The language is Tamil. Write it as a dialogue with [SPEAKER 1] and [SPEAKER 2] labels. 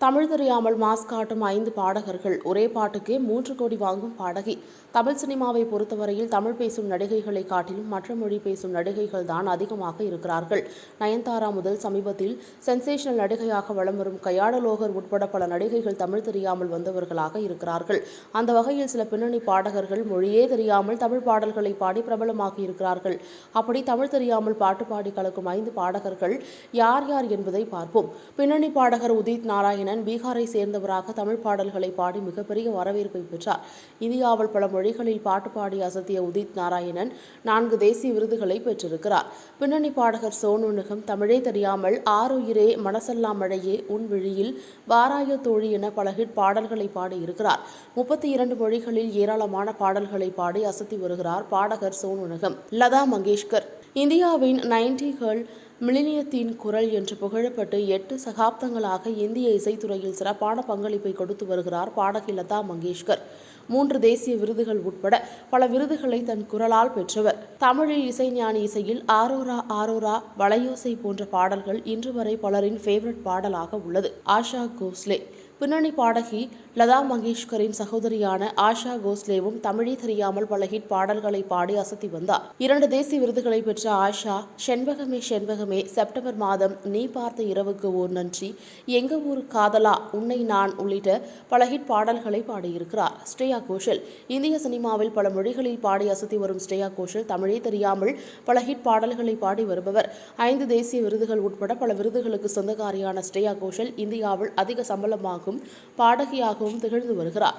[SPEAKER 1] தமிழ் தெரியாமல் மாஸ் காட்டும் ஐந்து பாடகர்கள். ஒரே பாட்டுக்கே மூன்று கோடி வாங்கும் பாடகி. தமிழ் சினிமாவை பொறுத்தவரையில் தமிழ் பேசும் நடிகைகளை காட்டிலும் மற்ற மொழி பேசும் நடிகைகள் தான் அதிகமாக இருக்கிறார்கள். நயன்தாரா முதல் சமீபத்தில் சென்சேஷனல் நடிகையாக வலம் வரும் கயாடலோகர் உட்பட பல நடிகைகள் தமிழ் தெரியாமல் வந்தவர்களாக இருக்கிறார்கள். அந்த வகையில் சில பின்னணி பாடகர்கள் மொழியே தெரியாமல் தமிழ் பாடல்களை பாடி பிரபலமாகி இருக்கிறார்கள். அப்படி தமிழ் தெரியாமல் பாட்டு பாடி கலக்கும் ஐந்து பாடகர்கள் யார் யார் என்பதை பார்ப்போம். பின்னணி பாடகர் உதித் நாராயண் மேனன் பீகாரை சேர்ந்தவராக தமிழ் பாடல்களை பாடி மிகப்பெரிய வரவேற்பை பெற்றார். இந்தியாவில் பல மொழிகளில் பாட்டு பாடி அசத்திய உதித் நாராயணன் நான்கு தேசிய விருதுகளை பெற்றிருக்கிறார். பின்னணி பாடகர் சோனு நிகம் தமிழே தெரியாமல் ஆறுயிரே மனசெல்லாம் மழையே உன் விழியில் வாராய தோழி என பல ஹிட் பாடல்களை பாடியிருக்கிறார் முப்பத்தி இரண்டு மொழிகளில் ஏராளமான பாடல்களை பாடி அசத்தி வருகிறார் பாடகர் சோனு நிகம். லதா மங்கேஷ்கர். இந்தியாவின் நைன்டிகள் மிலினியத்தின் குரல் என்று புகழப்பட்டு எட்டு சகாப்தங்களாக இந்திய இசைத்துறையில் சிறப்பான பங்களிப்பை கொடுத்து வருகிறார் பாடகி லதா மங்கேஷ்கர். மூன்று தேசிய விருதுகள் உட்பட பல விருதுகளை தன் குரலால் பெற்றவர். தமிழில் இசைஞானி இசையில் ஆரோரா ஆரோரா வளையோசை போன்ற பாடல்கள் இன்று வரை பலரின் ஃபேவரட் பாடலாக உள்ளது. ஆஷா கோஸ்லே. பின்னணி பாடகி லதா மங்கேஷ்கரின் சகோதரியான ஆஷா கோஸ்லேவும் தமிழே தெரியாமல் பல ஹிட் பாடல்களை பாடி அசத்தி வந்தார். இரண்டு தேசிய விருதுகளை பெற்ற ஆஷா செண்பகமே செண்பகம் செப்டம்பர் மாதம் நீ பார்த்த இரவுக்கு ஓர் நன்றி. எங்க ஊர் காதலா? உன்னை நான் உள்ளிட்ட பல ஹிட் பாடல்களை பாடியிருக்கிறார். ஸ்ரேயா கோஷல். இந்திய சினிமாவில் பல மொழிகளில் பாடி அசத்தி வரும் ஸ்ரேயா கோஷல் தமிழே தெரியாமல் பல ஹிட் பாடல்களை பாடி வருபவர். ஐந்து தேசிய விருதுகள் உட்பட பல விருதுகளுக்கு சொந்தக்காரியான ஸ்ரேயா கோஷல் இந்தியாவில் அதிக சம்பளமாகும் பாடகியாகவும் திகழ்ந்து வருகிறார்.